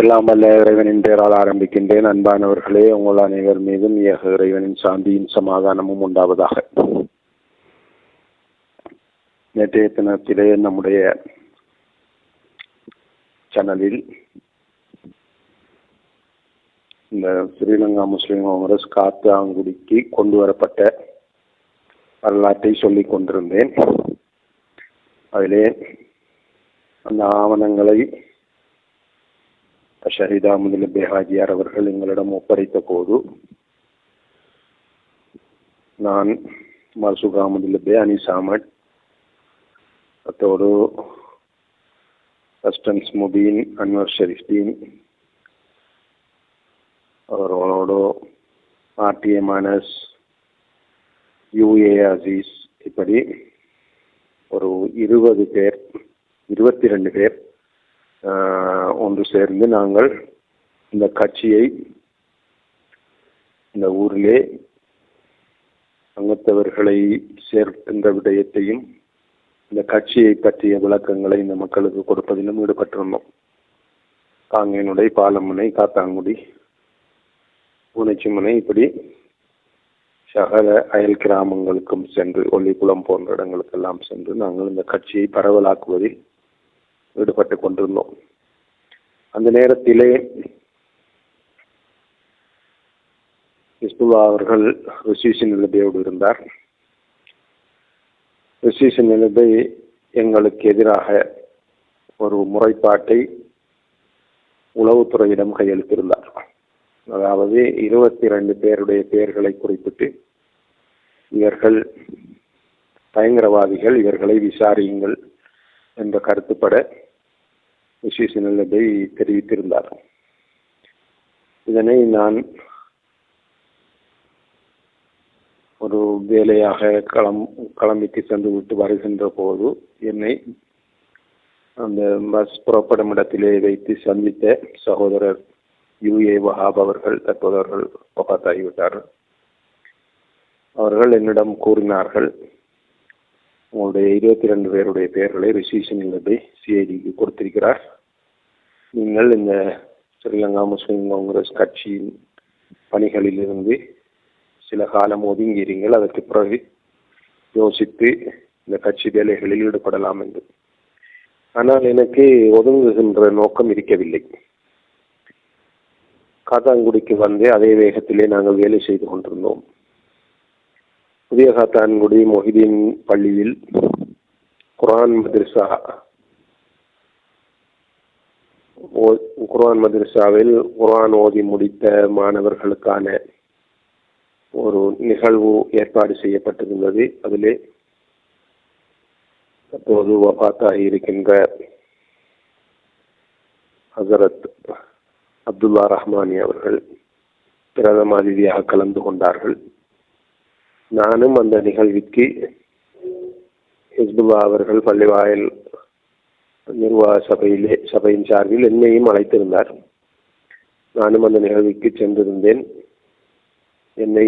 எல்லாம் வல்ல இறைவனின் பெயரால் ஆரம்பிக்கின்றேன். அன்பானவர்களே உங்கள் அனைவர் மீதும் ஏக இறைவனின் சாந்தியும் சமாதானமும் உண்டாவதாக. நேற்றைய தினத்திலே நம்முடைய சேனலில் இந்த ஸ்ரீலங்கா முஸ்லிம் காங்கிரஸ் காத்தாங்குடிக்கு கொண்டு வரப்பட்ட வரலாற்றை சொல்லிக் கொண்டிருந்தேன். அதிலே அந்த ஆவணங்களை ஷஹீதா முதல் பேஹாஜியார் அவர்கள் எங்களிடம் ஒப்படைத்த போது நான் மர்சுகா முதல் பே அனிஸ் அஹமட் அத்தோடு கஸ்டன்ஸ் முபீன் அன்வர் ஷெரீஃப்தீன் அவர்களோடு ஆர்டிஏ மானஸ் யூஏ அசீஸ் இப்படி ஒரு இருபது பேர் இருபத்தி ரெண்டு பேர் ஒன்று சேர்ந்து நாங்கள் இந்த கட்சியை இந்த ஊரிலே அங்கத்தவர்களை சேர்க்கின்ற விடயத்தையும் இந்த கட்சியை பற்றிய விளக்கங்களை இந்த மக்களுக்கு கொடுப்பதிலும் ஈடுபட்டிருந்தோம். காங்கேனுடை பாலமுனை காத்தாங்குடி பூனைச்சிமுனை இப்படி சகல அயல் கிராமங்களுக்கும் சென்று ஒல்லிக்குளம் போன்ற இடங்களுக்கெல்லாம் சென்று நாங்கள் இந்த கட்சியை பரவலாக்குவதில் ஈடுபட்டு கொண்டிருந்தோம். அந்த நேரத்திலே இஸ்புல்லா அவர்கள் ரிசீஷன் நிலபையோடு இருந்தார். ரிசீஷன் நிலபை எங்களுக்கு எதிராக ஒரு முறைப்பாட்டை உளவுத்துறையிடம் கையெழுத்திருந்தார் அதாவது இருபத்தி ரெண்டு பேருடைய பெயர்களை குறிப்பிட்டு இவர்கள் பயங்கரவாதிகள் இவர்களை விசாரியுங்கள் என்ற கருத்துப்பட விசேஷநிலை தெரிவித்திருந்தார். இதனை நான் ஒரு வேலையாக களம் கிளம்பிக்கு சென்று விட்டு வருகின்ற போது என்னை அந்த பஸ் புறப்படும் இடத்திலே வைத்து சந்தித்த சகோதரர் யுஏ வஹாப் அவர்கள் தற்போது அவர்கள் ஒப்பாத்தாகிவிட்டார்கள் அவர்கள் என்னிடம் கூறினார்கள் உங்களுடைய இருபத்தி ரெண்டு பேருடைய பெயர்களை ரிசீஷன் இல்லதை சிஐடிக்கு கொடுத்திருக்கிறார். நீங்கள் இந்த ஸ்ரீலங்கா முஸ்லீம் காங்கிரஸ் கட்சியின் பணிகளிலிருந்து சில காலம் ஒதுங்கியிருங்கள். அதற்கு பிறகு யோசித்து இந்த கட்சி வேலைகளில் ஈடுபடலாம் என்று. ஆனால் எனக்கு ஒதுங்குகின்ற நோக்கம் இருக்கவில்லை. காத்தாங்குடிக்கு வந்து அதே வேகத்திலே நாங்கள் வேலை செய்து கொண்டிருந்தோம். புதிய காத்தான்குடி மொஹிதீன் பள்ளியில் குரான் மதிர்சா குரான் மதிர்சாவில் குரான் ஓதி முடித்த மாணவர்களுக்கான ஒரு நிகழ்வு ஏற்பாடு செய்யப்பட்டிருந்தது. அதிலே தற்போது வபாத்தாக இருக்கின்ற ஹசரத் அப்துல்லா ரஹ்மானி அவர்கள் பிரதம அதிதியாக கலந்து கொண்டார்கள். நானும் அந்த நிகழ்விற்கு ஹிஸ்புல்லா அவர்கள் பள்ளிவாயல் நிர்வாக சபையிலே சபையின் சார்பில் என்னையும் அழைத்திருந்தார். நானும் அந்த நிகழ்வுக்கு சென்றிருந்தேன். என்னை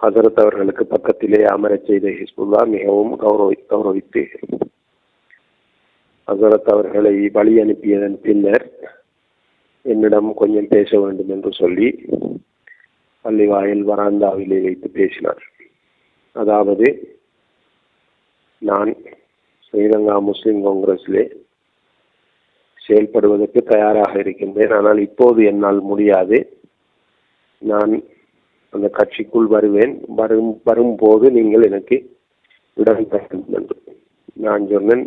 ஹசரத் அவர்களுக்கு பக்கத்திலே அமரச் செய்த ஹிஸ்புல்லா மிகவும் கௌரவி கௌரவித்து ஹசரத் அவர்களை வழி அனுப்பியதன் பின்னர் என்னிடம் கொஞ்சம் பேச வேண்டும் என்று சொல்லி பள்ளி வாயில் வராந்தாவிலே வைத்து பேசினார். அதாவது நான் ஸ்ரீலங்கா முஸ்லிம் காங்கிரஸிலே செயல்படுவதற்கு தயாராக இருக்கின்றேன். ஆனால் இப்போது என்னால் முடியாது. நான் அந்த கட்சிக்குள் வருவேன். வரும் வரும்போது நீங்கள் எனக்கு உடன் தரும் என்று நான் சொன்னேன்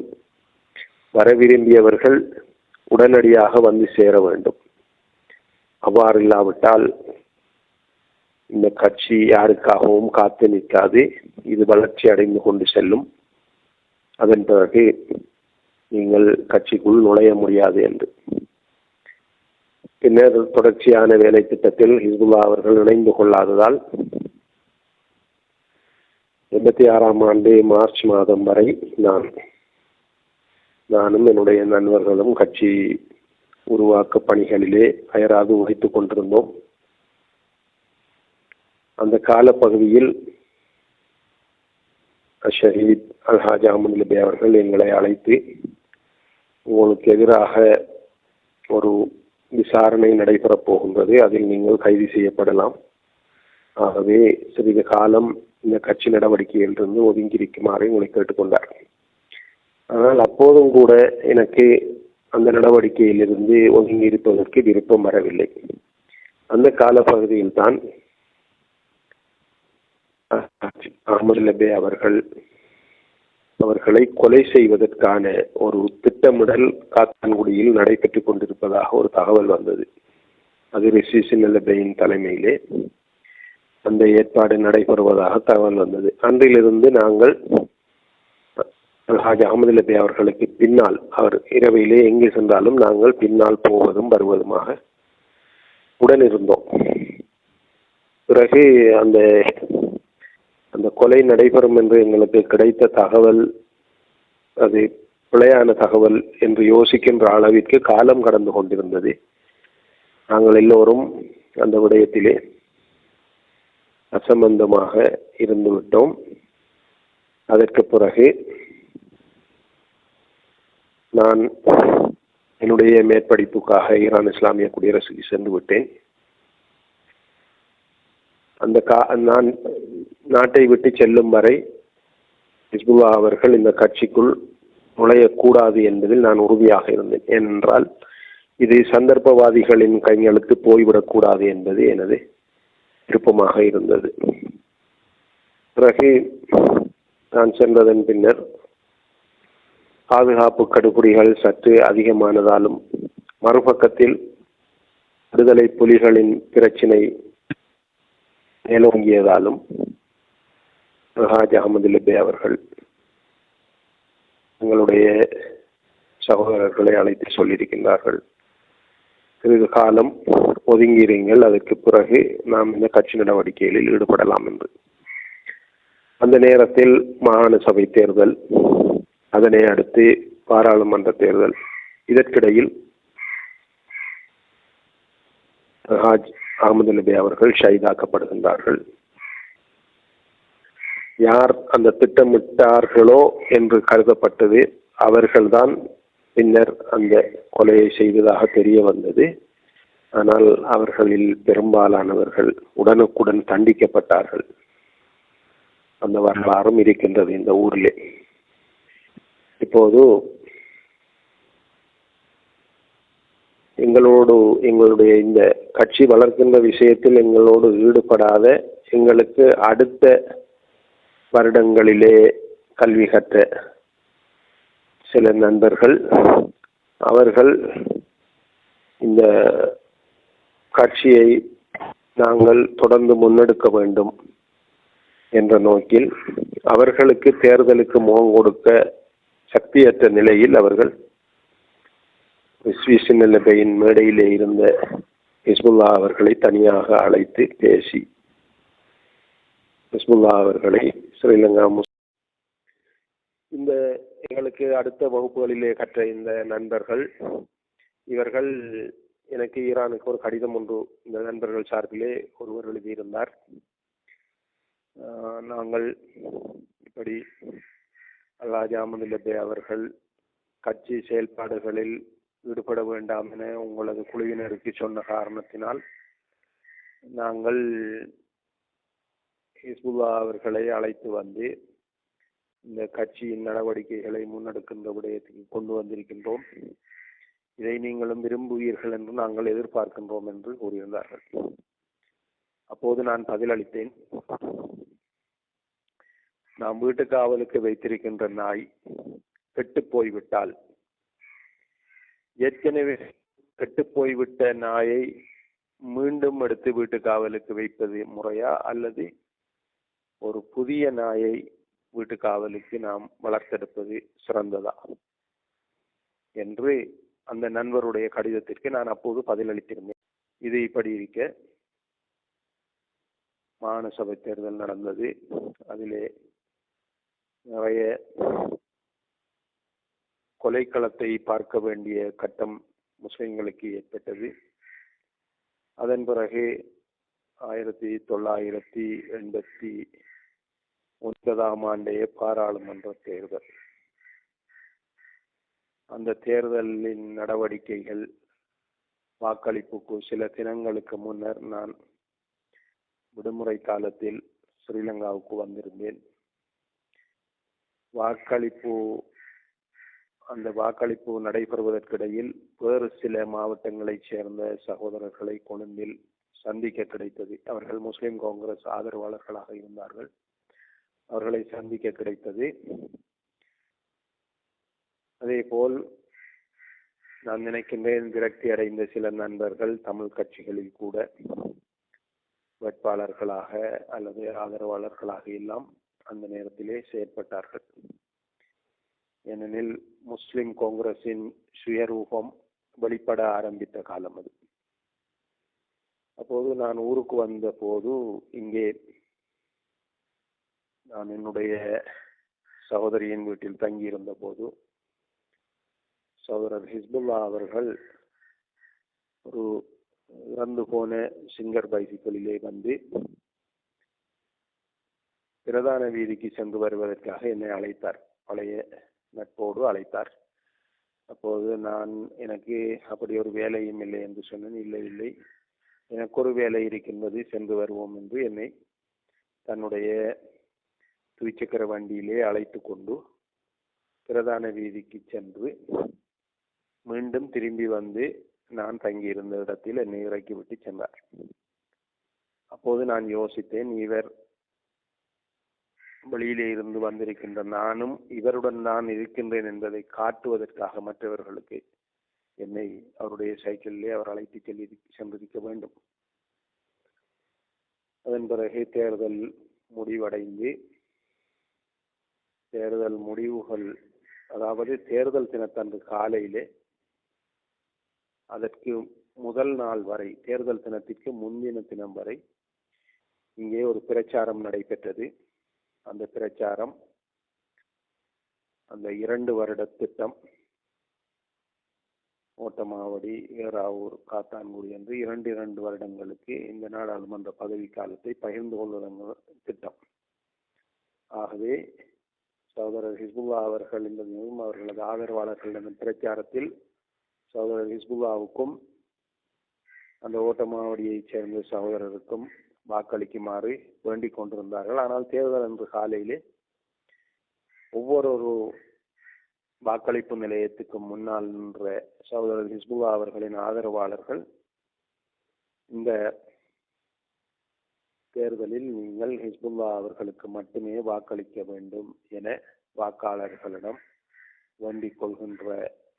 வர விரும்பியவர்கள் உடனடியாக வந்து சேர வேண்டும். அவ்வாறு இல்லாவிட்டால் இந்த கட்சி யாருக்காகவும் காத்து நிற்காது. இது வளர்ச்சி அடைந்து கொண்டு செல்லும். அதன் பிறகு நீங்கள் கட்சிக்குள் நுழைய முடியாது என்று. பின்னர் தொடர்ச்சியான வேலை திட்டத்தில் ஹிஸ்புல்லா அவர்கள் இணைந்து கொள்ளாததால் எண்பத்தி ஆறாம் ஆண்டு மார்ச் மாதம் வரை நான் நானும் என்னுடைய நண்பர்களும் கட்சி உருவாக்க பணிகளிலே அயராது உழைத்துக் கொண்டிருந்தோம். அந்த காலப்பகுதியில் ஷஹீத் அல்ஹாஜ் அஹமது நபி அவர்கள் எங்களை அழைத்து உங்களுக்கு எதிராக ஒரு விசாரணை நடைபெறப் போகின்றது. அதில் நீங்கள் கைது செய்யப்படலாம். ஆகவே சிறிது காலம் இந்த கட்சி நடவடிக்கையிலிருந்து ஒதுங்கியிருக்குமாறு உங்களை கேட்டுக்கொண்டார். ஆனால் அப்போதும் கூட எனக்கு அந்த நடவடிக்கையிலிருந்து ஒதுங்கி இருப்பதற்கு விருப்பம் வரவில்லை. அந்த காலப்பகுதியில் தான் அகமது லபே அவர்கள் அவர்களை கொலை செய்வதற்கான ஒரு திட்டமிடல் காத்தான்குடியில் நடைபெற்றுக் கொண்டிருப்பதாக ஒரு தகவல் வந்தது. அது ரிஷிசின் லபேயின் தலைமையிலே அந்த ஏற்பாடு நடைபெறுவதாக தகவல் வந்தது. அன்றிலிருந்து நாங்கள் ஹாஜ் அகமது லபே அவர்களுக்கு பின்னால் அவர் இரவிலே எங்கே சென்றாலும் நாங்கள் பின்னால் போவதும் வருவதுமாக உடனிருந்தோம் பிறகு அந்த அந்த கொலை நடைபெறும் என்று எங்களுக்கு கிடைத்த தகவல் அது பிழையான தகவல் என்று யோசிக்கின்ற அளவிற்கு காலம் கடந்து கொண்டிருந்தது. நாங்கள் எல்லோரும் அந்த விடயத்திலே அசம்பந்தமாக இருந்துவிட்டோம் அதற்கு பிறகு நான் என்னுடைய மேற்படிப்புக்காக ஈரான் இஸ்லாமிய குடியரசுக்கு சென்று விட்டேன். அந்த கா நான் நாட்டை விட்டு செல்லும் வரை ஹிஸ்புல்லா அவர்கள் இந்த கட்சிக்குள் நுழையக்கூடாது என்பதில் நான் உறுதியாக இருந்தேன். ஏனென்றால் இது சந்தர்ப்பவாதிகளின் கைகளுக்கு போய்விடக்கூடாது என்பது எனது விருப்பமாக இருந்தது. பிறகு நான் சென்றதன் பின்னர் பாதுகாப்பு கடுபிடிகள் சற்று அதிகமானதாலும் மறுபக்கத்தில் விடுதலை புலிகளின் பிரச்சினை மேலோங்கியதாலும் ஹாஜ் அகமது லபே அவர்கள் தங்களுடைய சகோதரர்களை அழைத்து சொல்லியிருக்கின்றார்கள். சிறிது காலம் ஒதுங்கியிருங்கள் அதற்கு பிறகு நாம் இந்த கட்சி நடவடிக்கைகளில் ஈடுபடலாம் என்று. அந்த நேரத்தில் மாகாண சபை தேர்தல் அதனை அடுத்து பாராளுமன்ற தேர்தல் இதற்கிடையில் ஹாஜ் அகமது நபி அவர்கள் ஷைதாக்கப்படுகின்றார்கள் யார் அந்த திட்டமிட்டார்களோ என்று கருதப்பட்டது அவர்கள்தான் பின்னர் அந்த கொலையை செய்ததாக தெரிய வந்தது. ஆனால் அவர்களில் பெரும்பாலானவர்கள் உடனுக்குடன் தண்டிக்கப்பட்டார்கள். அந்த வரலாறும் இருக்கின்றது இந்த ஊரிலே. இப்போது எங்களோடு எங்களுடைய இந்த கட்சி வளர்க்கின்ற விஷயத்தில் எங்களோடு ஈடுபடாத எங்களுக்கு அடுத்த வருடங்களிலே கல்வி கற்ற சில நண்பர்கள் அவர்கள் இந்த கட்சியை நாங்கள் தொடர்ந்து முன்னெடுக்க வேண்டும் என்ற நோக்கில் அவர்களுக்கு தேர்தலுக்கு முகம் கொடுக்க சக்தியற்ற நிலையில் அவர்கள் விஸ்வீசின் மேடையிலே இருந்த ஹிஸ்புல்லா அவர்களை தனியாக அழைத்து பேசி ஹிஸ்புல்லா அவர்களை ஸ்ரீலங்கா முஸ் இந்த எங்களுக்கு அடுத்த வகுப்புகளிலே கற்ற இந்த நண்பர்கள் இவர்கள் எனக்கு ஈரானுக்கு ஒரு கடிதம் ஒன்று இந்த நண்பர்கள் சார்பிலே ஒருவர் எழுதியிருந்தார். நாங்கள் இப்படி அல்லாஜ் அஹமது லபே அவர்கள் கட்சி செயல்பாடுகளில் ஈடுபட வேண்டாம் என உங்களது குழுவினருக்கு சொன்ன காரணத்தினால் நாங்கள் ஹிஸ்புல்லா அவர்களை அழைத்து வந்து இந்த கட்சியின் நடவடிக்கைகளை முன்னெடுக்கின்ற விடயத்துக்கு கொண்டு வந்திருக்கின்றோம். இதை நீங்களும் விரும்புவீர்கள் என்று நாங்கள் எதிர்பார்க்கின்றோம் என்று கூறியிருந்தார்கள். அப்போது நான் பதிலளித்தேன். நாம் வீட்டு காவலுக்கு வைத்திருக்கின்ற நாய் கெட்டு போய்விட்டால் ஏற்கனவே கெட்டு போய்விட்ட நாயை மீண்டும் எடுத்து வீட்டு காவலுக்கு வைப்பது முறையா அல்லது ஒரு புதிய நாயை வீட்டு காவலுக்கு நாம் வளர்த்தெடுப்பது சிறந்ததா? என்று அந்த நண்பருடைய கடிதத்திற்கு நான் அப்போது பதிலளித்திருந்தேன். இது இப்படி இருக்க. மாகாண சபை தேர்தல் நடந்தது. அதிலே நிறைய கொலைக்களத்தை பார்க்க வேண்டிய கட்டம் முஸ்லிம்களுக்கு ஏற்பட்டது. அதன் பிறகு ஆயிரத்தி தொள்ளாயிரத்தி எண்பத்தி ஒன்பதாம் ஆண்டே பாராளுமன்ற தேர்தல். அந்த தேர்தலின் நடவடிக்கைகள் வாக்களிப்புக்கு சில தினங்களுக்கு முன்னர் நான் விடுமுறை காலத்தில் ஸ்ரீலங்காவுக்கு வந்திருந்தேன். வாக்களிப்பு அந்த வாக்களிப்பு நடைபெறுவதற்கிடையில் வேறு சில மாவட்டங்களைச் சேர்ந்த சகோதரர்களை கொழும்பில் சந்திக்க கிடைத்தது. அவர்கள் முஸ்லிம் காங்கிரஸ் ஆதரவாளர்களாக இருந்தார்கள். அவர்களை சந்திக்க கிடைத்தது. அதே போல் நான் நினைக்கின்றேன் விரக்தி அடைந்த சில நண்பர்கள் தமிழ் கட்சிகளில் கூட வேட்பாளர்களாக அல்லது ஆதரவாளர்களாக எல்லாம் அந்த நேரத்திலே செயற்பட்டார்கள். ஏனெனில் முஸ்லிம் காங்கிரசின் சுயரூபம் வெளிப்பட ஆரம்பித்த காலம் அது. அப்போது நான் ஊருக்கு வந்த போது இங்கே நான் என்னுடைய சகோதரியின் வீட்டில் தங்கியிருந்த போது சகோதரர் ஹிஸ்புல்லா அவர்கள் ஒரு இறந்து போன சிங்கர் பைசிக்கலிலே வந்து பிரதான வீதிக்கு சென்று வருவதற்காக என்னை அழைத்தார். பழைய நட்போடு அழைத்தார். அப்போது நான் எனக்கு அப்படி ஒரு வேலையும் இல்லை என்று சொன்னேன். இல்லை இல்லை. எனக்கு ஒரு வேலை இருக்கின்றது சென்று வருவோம் என்று என்னை தன்னுடைய துவிச்சக்கர வண்டியிலே அழைத்து கொண்டு பிரதான வீதிக்கு சென்று மீண்டும் திரும்பி வந்து நான் தங்கியிருந்த இடத்தில் என்னை இறக்கிவிட்டு சென்றார். அப்போது நான் யோசித்தேன் இவர் வெளியிலே இருந்து வந்திருக்கின்ற நானும் இவருடன் நான் இருக்கின்றேன் என்பதை காட்டுவதற்காக மற்றவர்களுக்கு என்னை அவருடைய சைக்கிளிலே அவர் அழைத்து செல்லி சென்றிருக்க வேண்டும். அதன் பிறகு தேர்தல் முடிவடைந்து தேர்தல் முடிவுகள் அதாவது தேர்தல் தினத்தன்று காலையிலே அதற்கு முதல் நாள் வரை தேர்தல் தினத்திற்கு முன்தின தினம் வரை இங்கே ஒரு பிரச்சாரம் நடைபெற்றது. அந்த பிரச்சாரம் அந்த இரண்டு வருட திட்டம் ஓட்டமாவடி ஏறாவூர் காத்தான்குடி என்று இரண்டு இரண்டு வருடங்களுக்கு இந்த நாடாளுமன்ற பதவி காலத்தை பகிர்ந்து கொள்வதன் திட்டம். ஆகவே சகோதரர் ஹிஸ்புல்லா அவர்கள் இந்த அவர்களது ஆதரவாளர்களிடம் பிரச்சாரத்தில் சகோதரர் ஹிஸ்புல்லாவுக்கும் அந்த ஓட்டமாவடியைச் சேர்ந்த சகோதரருக்கும் வாக்களிக்குமாறு வேண்டிக் கொண்டிருந்தார்கள். ஆனால் தேர்தல் அன்று காலையிலே ஒவ்வொரு வாக்களிப்பு நிலையத்துக்கு முன்னால் நின்ற சகோதரர் ஹிஸ்புல்லா அவர்களின் ஆதரவாளர்கள் இந்த தேர்தலில் நீங்கள் ஹிஸ்புல்லா அவர்களுக்கு மட்டுமே வாக்களிக்க வேண்டும் என வாக்காளர்களிடம் வேண்டிக் கொள்கின்ற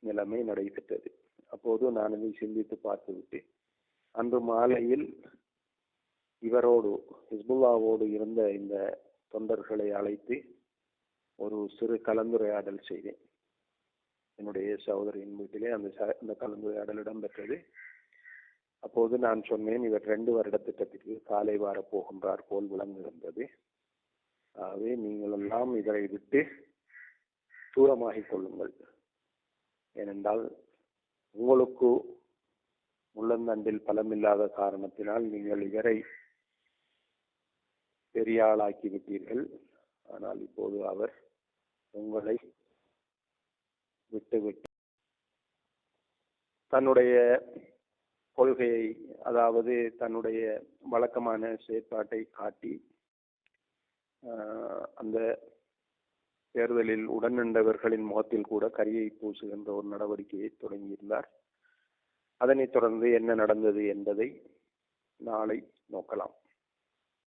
நிலைமை நடைபெற்றது. அப்போது நான் இதை சிந்தித்து பார்த்துவிட்டு அன்று மாலையில் இவரோடு ஹிஸ்புல்லாவோடு இருந்த இந்த தொண்டர்களை அழைத்து ஒரு சிறு கலந்துரையாடல் செய்தேன். என்னுடைய சகோதரியின் வீட்டிலே அந்த அந்த கலந்துரையாடல் இடம்பெற்றது. அப்போது நான் சொன்னேன் இவர் ரெண்டு வருட திட்டத்திற்கு காலை வார போகின்றார் போல் விளங்குகின்றது. ஆகவே நீங்கள் எல்லாம் இதனை விட்டு தூரமாகிக் கொள்ளுங்கள். ஏனென்றால் உங்களுக்கு உள்ளந்தண்டில் பலமில்லாத காரணத்தினால் நீங்கள் இவரை பெரிய ஆளாக்கி விட்டீர்கள். ஆனால் இப்போது அவர் உங்களை விட்டுவிட்டு தன்னுடைய கொள்கையை அதாவது தன்னுடைய வழக்கமான செயற்பாட்டை காட்டி அந்த தேர்தலில் உடன் நின்றவர்களின் முகத்தில் கூட கரியை பூசுகின்ற ஒரு நடவடிக்கையை தொடங்கியிருந்தார். அதனைத் தொடர்ந்து என்ன நடந்தது என்பதை நாளை நோக்கலாம்.